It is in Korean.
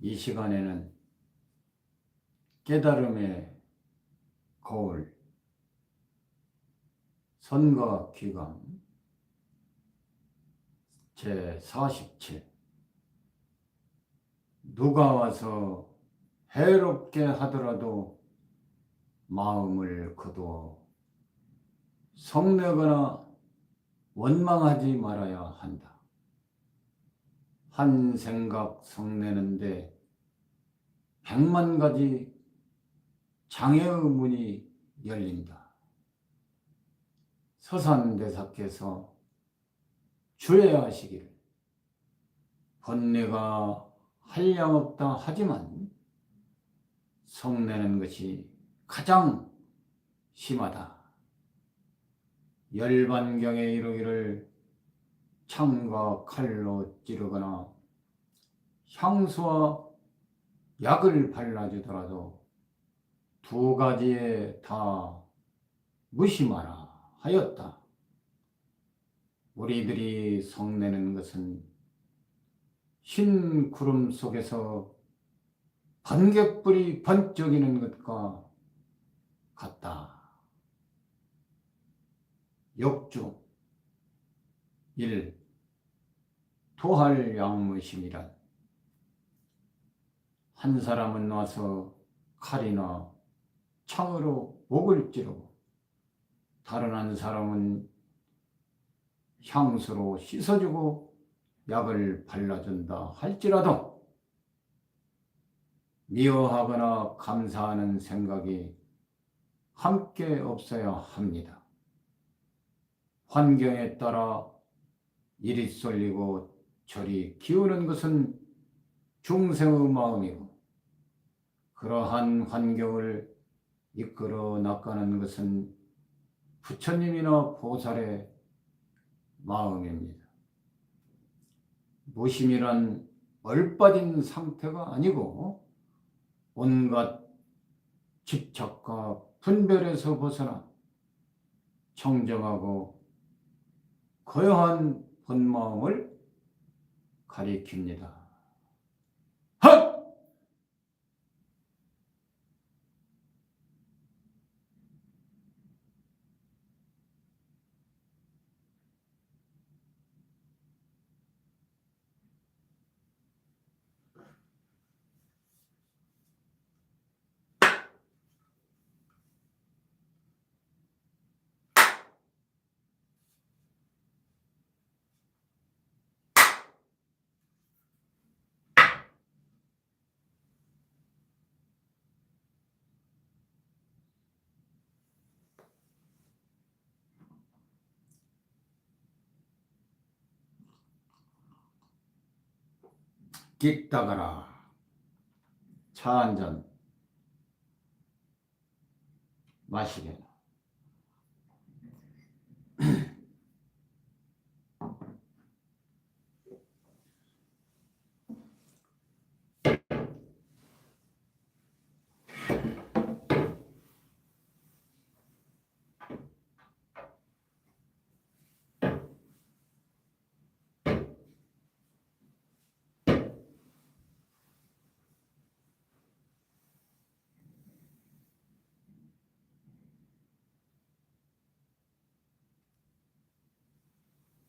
이 시간에는 깨달음의 거울, 선과 귀감, 제 47. 누가 와서 해롭게 하더라도 마음을 거두어 성내거나 원망하지 말아야 한다. 한 생각 성내는데 백만 가지 장애의 문이 열린다. 서산대사께서 주의하시기를 번뇌가 한량 없다 하지만 성내는 것이 가장 심하다. 열반경에 이르기를 창과 칼로 찌르거나 향수와 약을 발라주더라도 두 가지에 다 무심하라 하였다. 우리들이 성내는 것은 흰 구름 속에서 번개불이 번쩍이는 것과 같다. 역주 1. 토할 양무심이란 한 사람은 와서 칼이나 창으로 목을 찌르고 다른 한 사람은 향수로 씻어주고 약을 발라준다 할지라도 미워하거나 감사하는 생각이 함께 없어야 합니다. 환경에 따라 이리 쏠리고 저리 기우는 것은 중생의 마음이고 그러한 환경을 이끌어 나가는 것은 부처님이나 보살의 마음입니다. 무심이란 얼빠진 상태가 아니고 온갖 집착과 분별에서 벗어나 청정하고 거여한 본마음을 가리킵니다. 끽다가라. 차 한 잔 마시게